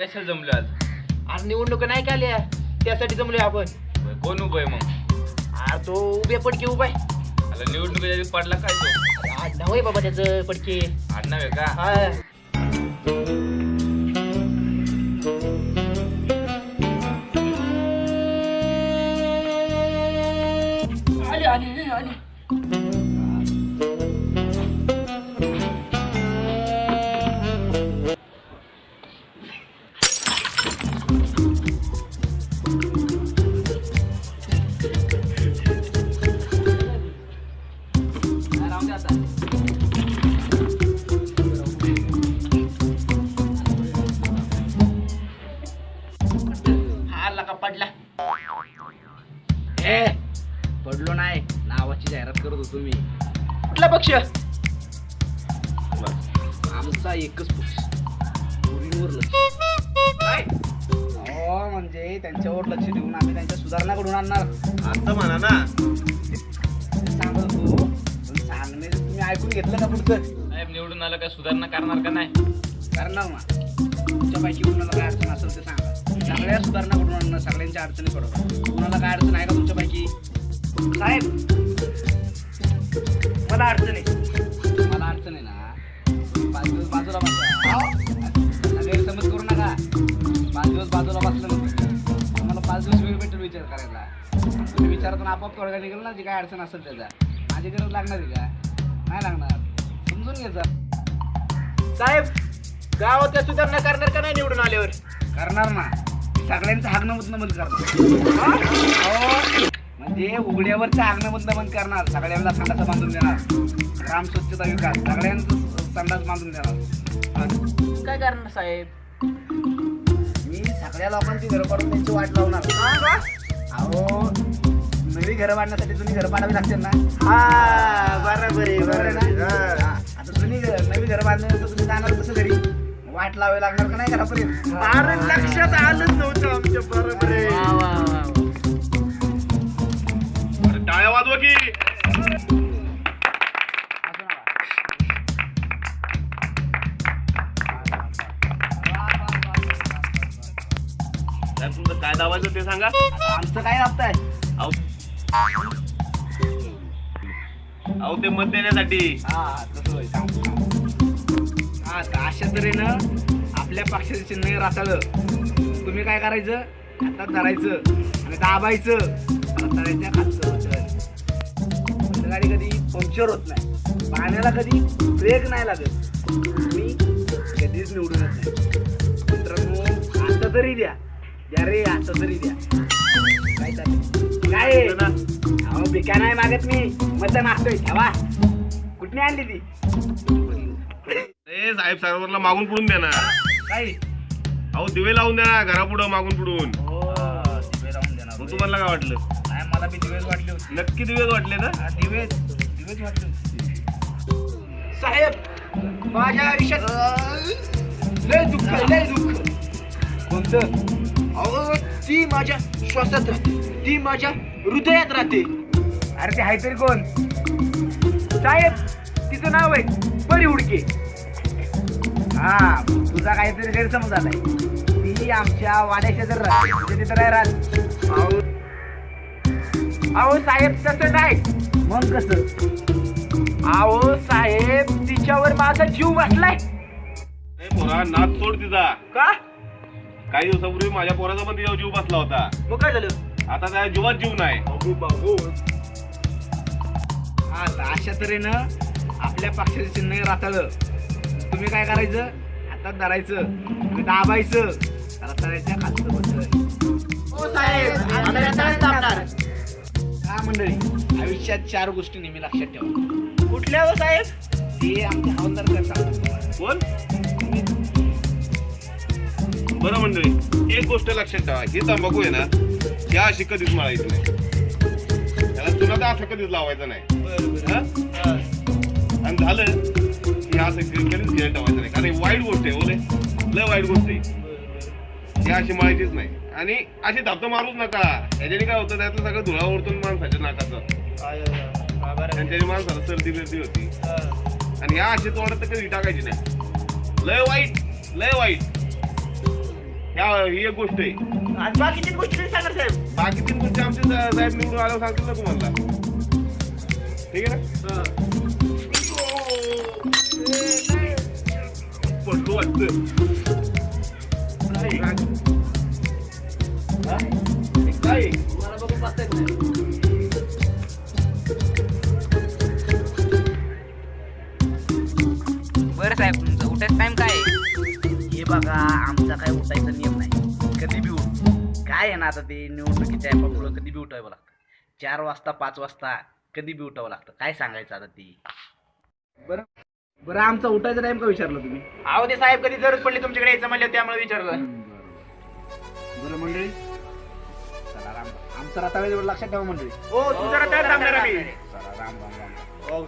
कशाला जमलो आज? आज निवडणूक नाही का आल्या? त्यासाठी जमलोय आपण. बरं, कोण उभं आहे मग? अरे तो उभे पडके उभाय निवडणुकीच्या आधी पडला काय तो? आज नाव आहे बाबा त्याचं पडके. आडनाव आहे का? हा. आली आली आली. जाहिरात करत होतो मी. कुठला पक्ष? आमचा एकच पक्ष. पोरींवर लक्ष काय? हो म्हणजे त्यांच्यावर लक्ष देऊन आम्ही त्यांच्या सुधारणा घडून आणणार. असं म्हणा ना. ते सांगत होतो. पण सांगणे तुम्ही ऐकून घेतलं का पुढचं? साहेब निवडून आलं काय सुधारणा करणार का नाही? करणार ना. तुमच्यापैकी कुणाला काय अडचण असेल ते सांगा. सगळ्या सुधारणा घडून आणणार. सगळ्यांच्या अडचणी सोडवा. कुणाला काय अडचण आहे का तुमच्यापैकी? साहेब मला अडचण आहे. मला अडचण आहे ना पाच दिवस बाजूला बसा. असा गैरसमज करू नका. पाच दिवस बाजूला बसलं ना तुम्हाला पाच दिवस वेळ भेटेल विचार करायला. तुम्ही विचारातून आपोआप तोडगा निघेल ना जी काय अडचण असेल त्याचा. माझी गरज लागणार आहे का? नाही लागणार. समजून घ्यायचं साहेब गावातल्या सुधारणा करणार का नाही निवडून आल्यावर? करणार ना. सगळ्यांचं हागणं बंद बंद करणार. हो? म्हणजे उघड्यावरचं हागणं बंद बंद करणार. सगळ्यांना संडास बांधून देणार. ग्राम स्वच्छता विकास. सगळ्यांचं संडास बांधून देणार. काय करणार साहेब? मी सगळ्या लोकांची घरं पाडून त्यांची वाट लावणार. अहो नवी घरं बांधण्यासाठी जुनी घरं पाडावी लागतील ना? हा बरोबर आहे बरोबर हा. आता जुनी घर- नवी घरं बांधल्यानंतर तुम्ही जाणार कसं घरी? वाट लावावी लागणार का नाही घरापर्यंत? अरे लक्षात आलंच नव्हतं आमच्या बरोबर आहे. टाळ्या वाजवा की. साहेब तुमचं काय दावायचं ते सांगा. आता आमचं काय लागतंय अहो अहो ते मत देण्यासाठी. हा तसं होय. हा तर अशा तऱ्हेनं आपल्या पक्षाचं चिन्ह राहतालं. तुम्ही काय करायचं? हातात धरायचं आणि दाबायचं. रताळ्याच्या खालचं. गाडी कधी पंक्चर होत नाही. पाण्याला कधी ब्रेक नाही लागत. तुम्ही कधीच निवडून येत नाही. मित्रांनो आता तरी द्या. द्या रे आता तरी द्या. काय चालेल काय? आहे? अहो बिका नाही मागत मी. मत मागतोय. ठेवा. कुठली आणली ती? ए साहेब सर्वांना मागून पुढून ना. काय? अहो दिवे लावून द्या ना घरापुढं मागून पुढून. हो दिवे राहून देणार मग तुम्हाला काय वाटलं? मला दिवेच वाटले होते. नक्की दिवेच वाटले ना? हा, दिवेच दिवेच वाटले होते. साहेब माझ्या आयुष्यात लय दुःख आहे, लय दुःख. कोणतं? अहो ती माझ्या श्वासात राहते. ती माझ्या हृदयात राहते. अरे ते आहे तरी कोण? साहेब तिचं नाव आहे परी उडके हा तुझा काहीतरी गैरसमज झालाय. ती आमच्या वाड्याच्या जर राहते म्हणजे तिथं काय राहत. अहो अहो साहेब तसं नाही. मग कसं? अहो साहेब तिच्यावर माझा जीव बसलाय. ए पोरा नाच सोड तिचा. का? काही दिवसापूर्वी माझ्या पोराचा पण तिच्यावर जीव बसला होता. मग काय झालं? आता त्या जीवात जीव नाही. हा तर अशा तऱ्हेनं आपल्या पक्षाचं चिन्ह राहतालं तुम्ही काय करायचं? हातात धरायचं. आणि दाबायचं. रताळ्याच्या खालचं बसायचं हो साहेब आम्ही रताळ्यात दाबणार. मंडळी आयुष्यात चार गोष्टी नेहमी लक्षात ठेवा. कुठल्या हो साहेब? ते आमचे हवालदार. कोण? तुम्ही बरं मंडळी एक गोष्ट लक्षात ठेवा. ही तंबाखू आहे ना या अशी कधीच मळायची नाही. त्याला तुला तर असं कधीच लावायचं नाही. हा? आणि झालं की असं कधीच घेऊन ठेवायचं नाही. कारण ही वाईट गोष्ट आहे ओले लय वाईट गोष्ट आहे. ही अशी मळायचीच नाही. आणि अशी धापतं मारूच नका. याच्याने काय होतं त्यातलं सगळं धुळा ओढतो माणसाच्या नाकाचं. त्यांच्याने माणसाला सर्दी बिर्दी होती. आणि ह्या अशी तोडत तर कधी टाकायची नाही. लय वाईट लय वाईट. ह्या ही एक गोष्ट आहे. आणि बाकीची गोष्टी सांगणार साहेब. बाकी तीन गोष्टी आमचे साहेब निवडून आल्यावर सांगतील ना तुम्हाला. ठीक आहे ना? पडलो वाटतं. आमचा काय उठायचा नियम नाही. कधी बी उठ. काय आहे ना आता ते निवडणुकीच्या ॲपामुळं कधी बी उठावं लागतं. चार वाजता पाच वाजता कधी बी उठावं लागतं. काय सांगायचं आता ते? बरं बरं आमचा उठायचा टाइम का विचारलं तुम्ही? अहो ते साहेब कधी जरूर पडली तुमच्याकडे यायचं म्हणलं त्यामुळे विचारलं. बरं मंडळी. चला राम राम. आमचा रताळे लक्षात ठेवा मंडळी. हो तुझं रताळ थांबणार आम्ही चला राम राम राम. हो.